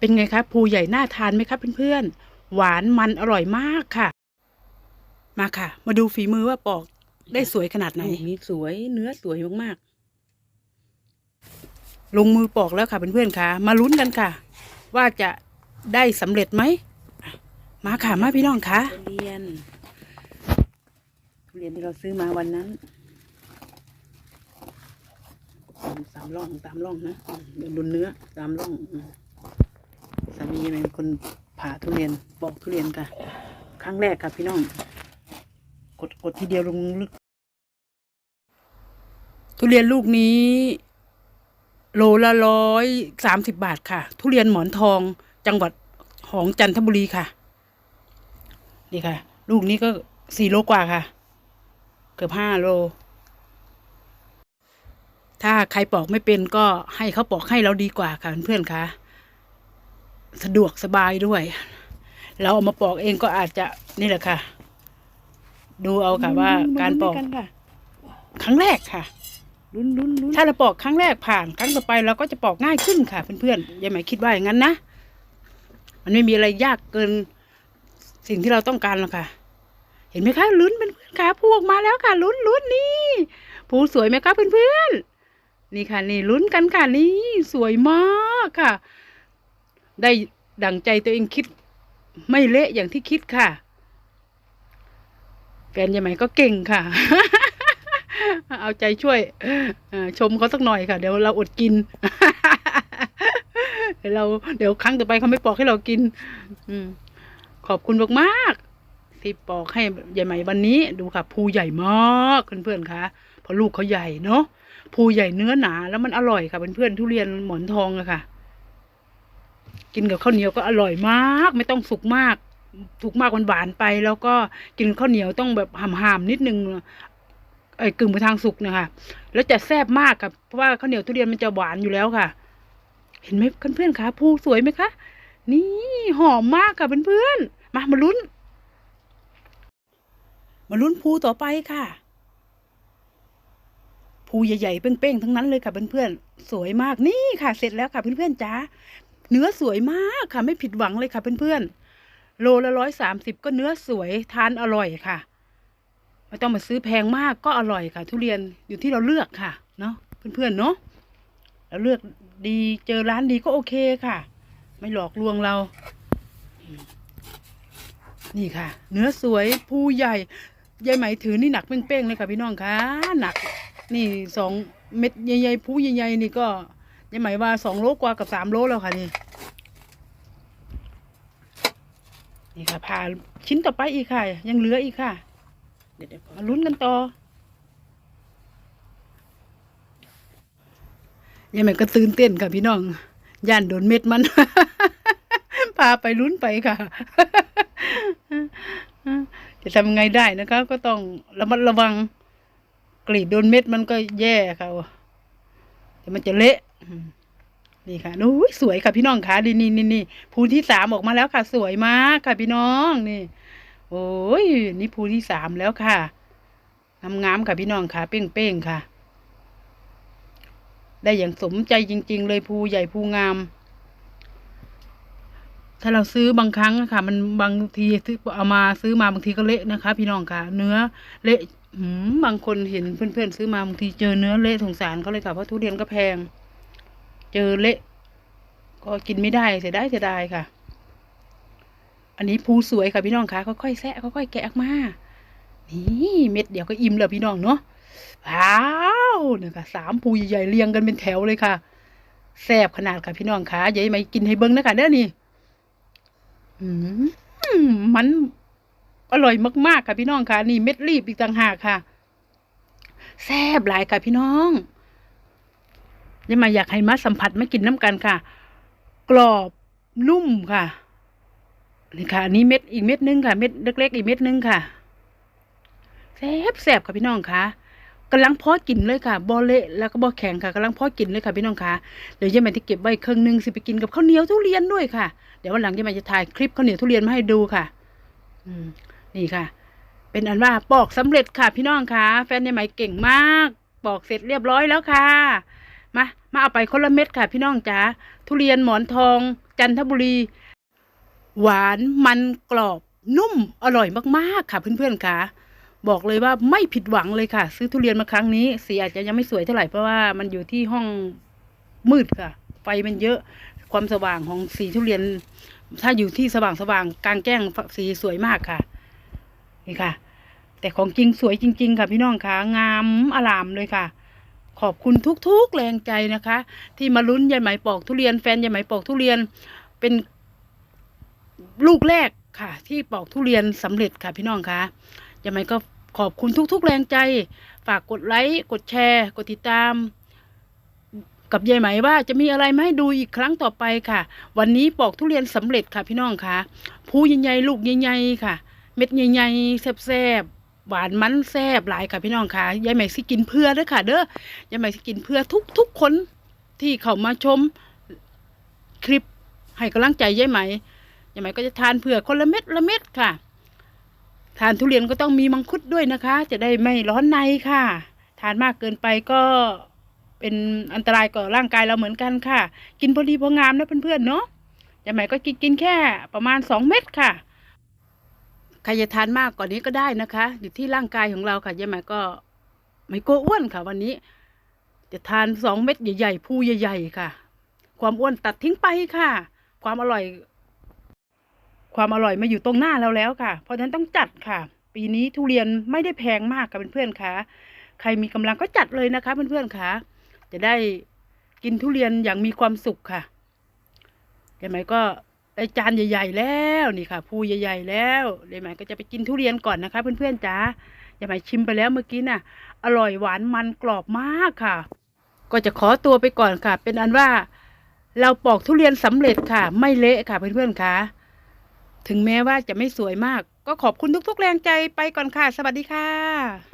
เป็นไงคะภูใหญ่น่าทานไหมคะเพื่อนๆ หวานมันอร่อยมากค่ะ มาค่ะ มาดูฝีมือว่าปอกได้สวยขนาดไหนลูกนี้สวยเนื้อสวยมากลงมือปอกแล้วค่ะเพื่อนๆค่ะ มาลุ้นกันค่ะ ว่าจะได้สำเร็จไหมอะมาค่ะมาพี่น้องค่ะๆทุเรียนทุเรียนที่เราซื้อมาวันนั้นสามร่องตามร่องนะอืมเดี๋ยวดุนเนื้อตามร่องอื มสามีเป็นคนผ่าทุเรียนปอกทุเรียนค่ะ ครั้งแรกค่ะพี่น้อง กดกดทีเดียวลงลึก ทุเรียนลูกนี้ โลละร้อยสามสิบบาทค่ะ ทุเรียนหมอนทองจังหวัดของจันทบุรีค่ะ นี่ค่ะ ลูกนี้ก็สี่โลกว่าค่ะ เกือบห้าโล ถ้าใครปอกไม่เป็นก็ให้เขาปอกให้เราดีกว่าค่ะเพื่อนๆค่ะ สะดวกสบายด้วย เราเอามาปอกเองก็อาจจะนี่แหละค่ะ ดูเอาค่ะว่าการปอกกันค่ะครั้งแรกค่ะลุ้นลุ้นลุ้นถ้าเราปอกครั้งแรกผ่าน ครั้งต่อไปเราก็จะปอกง่ายขึ้นค่ะ เพื่อนๆยายไหมคิดว่าอย่างนั้นนะมันไม่มีอะไรยากเกินสิ่งที่เราต้องการหรอกค่ะ เห็นไหมคะลุ้นเพื่อนๆค่ะพูออกมาแล้วค่ะลุ้นลุ้นนี่ผูสวยไหมคะเพื่อนๆนี่ค่ะ นี่ลุ้นกันค่ะนี่สวยมากค่ะ ได้ดั่งใจตัวเองคิด ไม่เละอย่างที่คิดค่ะ แฟนยายไหมก็เก่งค่ะ เอาใจช่วยชมเขาสักหน่อยค่ะ เดี๋ยวเราอดกินเดี๋ยวเราเดี๋ยวครั้งต่อไปเขาไม่ปอกให้เรากิน อืมขอบคุณมากๆที่ปอกให้ใหญ่ใหม่วันนี้ดูค่ะภูใหญ่มากเพื่อนๆค่ะเพราะลูกเขาใหญ่เนาะภูใหญ่เนื้อหนาแล้วมันอร่อยค่ะเพื่อนๆทุเรียนหมอนทองอะค่ะ กินกับข้าวเหนียวก็อร่อยมาก ไม่ต้องสุกมากสุกมากหวานไป แล้วก็กินข้าวเหนียวต้องแบบห่ามๆนิดนึงเอ้กึ่งไปทางสุกนะคะแล้วจะแซ่บมากค่ะเพราะว่าข้าวเหนียวทุเรียนมันจะหวานอยู่แล้วค่ะ เห็นไหมเพื่อนๆคะภูสวยไหมคะนี่หอมมากค่ะเพื่อนๆมามาลุ้น มาลุ้นภูต่อไปค่ะภูใหญ่ๆเป้งๆทั้งนั้นเลยค่ะเพื่อนๆสวยมากนี่ค่ะ เสร็จแล้วค่ะเพื่อนๆจ้า เนื้อสวยมากค่ะ ไม่ผิดหวังเลยค่ะเพื่อนๆ โลละร้อยสามสิบก็เนื้อสวยทานอร่อยค่ะ ไม่ต้องมาซื้อแพงมากก็อร่อยค่ะ ทุเรียนอยู่ที่เราเลือกค่ะ เนาะเพื่อนๆเนาะเราเลือกดีเจอร้านดีก็โอเคค่ะ ไม่หลอกลวงเรา นี่ค่ะ เนื้อสวยผู้ใหญ่ยายไหมถือนี่หนักเป้งๆเลยค่ะพี่น้องค่ะหนัก นี่สองเม็ดใหญ่ๆผู้ใหญ่ๆนี่ก็ ยายไหมว่าสองโลกว่ากับสามโลแล้วค่ะนี่นี่ค่ะผ่าชิ้นต่อไปอีกค่ะ ยังเหลืออีกค่ะ เดี๋ยวเดี๋ยวมาลุ้นกันต่อยังไงก็ตื่นเต้นค่ะพี่น้องย่านโดนเม็ดมันพาไปลุ้นไปค่ะ จะทำไงได้นะคะ ก็ต้องระมัดระวังกรีดโดนเม็ดมันก็แย่ค่ะเดี๋ยวมันจะเละอืม นี่ค่ะนู้ยสวยค่ะพี่น้องค่ะนี่นี่นี่นี่ภูที่สามออกมาแล้วค่ะ สวยมากค่ะพี่น้องนี่ โอ้ยนี่ภูที่สามแล้วค่ะงามๆค่ะพี่น้องค่ะ เป้งๆค่ะ ได้อย่างสมใจจริง ๆ เลยภูใหญ่ภูงาม ถ้าเราซื้อบางครั้งอะค่ะมันบางทีซื้อเอามาซื้อมาบางทีก็เละนะคะ พี่น้องค่ะ เนื้อเละหืมบางคนเห็นเพื่อนๆซื้อมาบางทีเจอเนื้อเละสงสารเขาเลยค่ะเพราะทุเรียนก็แพง เจอเละ ก็กินไม่ได้เสียดายเสียดายค่ะ อันนี้ภูสวยค่ะพี่น้องคะค่อยๆแซะค่อยๆแกะออกมา นี่เม็ดเดียวก็อิ่มแล้วพี่น้องเนาะว้าวเนี่ยค่ะสามภูใหญ่ๆเรียงกันเป็นแถวเลยค่ะแซ่บขนาดค่ะพี่น้องคะยาให้มากินให้เบิ้งนะคะเด้อนี่อืมมันอร่อยมากๆค่ะพี่น้องค่ะ นี่เม็ดรีบอีกต่างหากค่ะ แซ่บหลายค่ะพี่น้อง ยังมาอยากให้มาสัมผัสมากินน้ำกันค่ะ กรอบนุ่มค่ะนี่ค่ะอันนี้เม็ดอีกเม็ดนึงค่ะ เม็ดเล็กๆอีกเม็ดนึงค่ะแซ่บแซ่บค่ะพี่น้องค่ะกำลังพาะกินเลยค่ะบอเละแล้วก็บอแข็งค่ะกำลังพาะกินเลยค่ะพี่น้องค่ะเดี๋ยวยายแม่จะเก็บไว้ครึ่งหนึงสิไปกินกับข้าวเหนียวทุเรียนด้วยค่ะ เดี๋ยววันหลังยายแม่จะถ่ายคลิปข้าวเหนียวทุเรียนมาให้ดูค่ะ อืม นี่ค่ะ เป็นอันว่าปอกสำเร็จค่ะ พี่น้องค่ะ แฟนยายไหมเก่งมาก ปอกเสร็จเรียบร้อยแล้วค่ะ มามาเอาไปคนละเม็ดค่ะ พี่น้องจ๋าทุเรียนหมอนทอง จันทบุรี หวานมันกรอบนุ่มอร่อยมากๆค่ะ เพื่อนๆค่ะ บอกเลยว่าไม่ผิดหวังเลยค่ะ ซื้อทุเรียนมาครั้งนี้สีอาจจะยังไม่สวยเท่าไหร่เพราะว่ามันอยู่ที่ห้องมืดค่ะ ไฟมันเยอะความสว่างของสีทุเรียน ถ้าอยู่ที่สว่างสว่างๆกลางแจ้งสีสวยมากค่ะ นี่ค่ะ แต่ของจริงสวยจริง ๆ ค่ะพี่น้องค่ะ งามอลามเลยค่ะ ขอบคุณทุกๆแรงใจนะคะ ที่มาลุ้นยายไหมปอกทุเรียนแฟนยายไหมปอกทุเรียนเป็นลูกแรกค่ะ ที่ปอกทุเรียนสำเร็จค่ะพี่น้องคะยายไหมก็ขอบคุณทุก ๆ แรงใจ ฝากกดไลค์กดแชร์ กดติดตาม กับยายไหมว่าจะมีอะไรมาให้ดูอีกครั้งต่อไปค่ะ วันนี้ปอกทุเรียนสำเร็จค่ะพี่น้องคะภูใหญ่ๆลูกใหญ่ๆค่ะ เม็ดใหญ่ๆแซ่บๆ หวานมันแซ่บหลายค่ะพี่น้องค่ะยายใหม่สิกินเพื่อเด้อค่ะ เด้อยายใหม่สิกินเพื่อทุกๆคนที่เขามาชมคลิปให้กำลังใจยายใหม่ยายใหม่ก็จะทานเผื่อคนละเม็ดละเม็ดค่ะ ทานทุเรียนก็ต้องมีมังคุดด้วยนะคะ จะได้ไม่ร้อนในค่ะ ทานมากเกินไปก็เป็นอันตรายต่อร่างกายเราเหมือนกันค่ะ กินพอดีพองามนะเพื่อนๆเนาะยายใหม่ก็กินกินแค่ประมาณสองเม็ดค่ะ ใครจะทานมากกว่านี้ก็ได้นะคะ อยู่ที่ร่างกายของเราค่ะยายหมายก็ไม่กลัวอ้วนค่ะ วันนี้ จะทานสองเม็ดใหญ่ๆพูใหญ่ ๆ ค่ะ ความอ้วนตัดทิ้งไปค่ะ ความอร่อย ความอร่อยมาอยู่ตรงหน้าเราแล้วค่ะ เพราะฉะนั้นต้องจัดค่ะ ปีนี้ทุเรียนไม่ได้แพงมากค่ะเพื่อนๆค่ะ ใครมีกำลังก็จัดเลยนะคะเพื่อนๆค่ะ จะได้กินทุเรียนอย่างมีความสุขค่ะยายไหมก็ ได้จานใหญ่ๆแล้วนี่ค่ะภูใหญ่ๆแล้วเดี๋ยวใหม่ก็จะไปกินทุเรียนก่อนนะคะ เพื่อนๆจ๋าอย่าหม่ชิมไปแล้วเมื่อกี้น่ะ อร่อยหวานมันกรอบมากค่ะ ก็จะขอตัวไปก่อนค่ะ เป็นอันว่าเราปอกทุเรียนสำเร็จค่ะ ไม่เละค่ะเพื่อนๆค่ะ ถึงแม้ว่าจะไม่สวยมาก ก็ขอบคุณทุกๆแรงใจไปก่อนค่ะ สวัสดีค่ะ